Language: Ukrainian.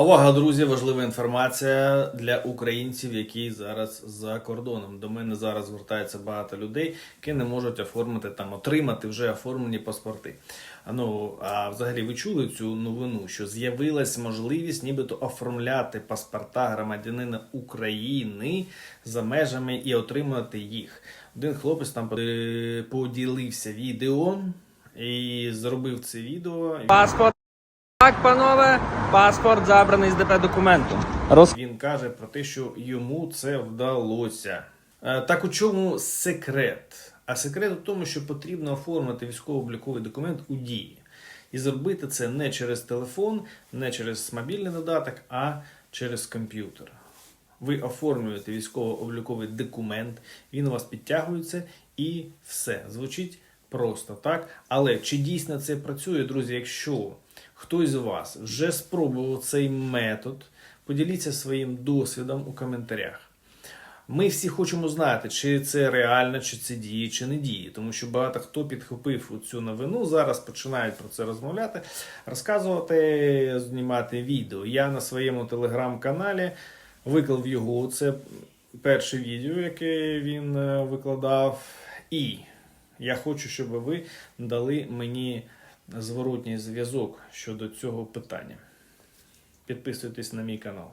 Увага, друзі! Важлива інформація для українців, які зараз за кордоном. До мене зараз звертається багато людей, які не можуть оформити там, отримати вже оформлені паспорти. Ну а взагалі ви чули цю новину, що з'явилась можливість нібито оформляти паспорта громадянина України за межами і отримати їх. Один хлопець там поділився відео і зробив це відео. Паспорт. Так, панове, паспорт забраний з ДП документу. Роз... Він каже про те, що йому це вдалося. Е, Так у чому секрет? А секрет у тому, що потрібно оформити військово-обліковий документ у дії. І зробити це не через телефон, не через мобільний додаток, а через комп'ютер. Ви оформлюєте військово-обліковий документ, він у вас підтягується і все. Звучить просто так. Але чи дійсно це працює, друзі? Якщо хтось з вас вже спробував цей метод, поділіться своїм досвідом у коментарях. Ми всі хочемо знати, чи це реально, чи це діє, чи не діє. Тому що багато хто підхопив цю новину, зараз починають про це розмовляти, розказувати, знімати відео. Я на своєму телеграм-каналі виклав його. Це перше відео, яке він е, викладав. І я хочу, щоб ви дали мені зворотній зв'язок щодо цього питання. Підписуйтесь на мій канал.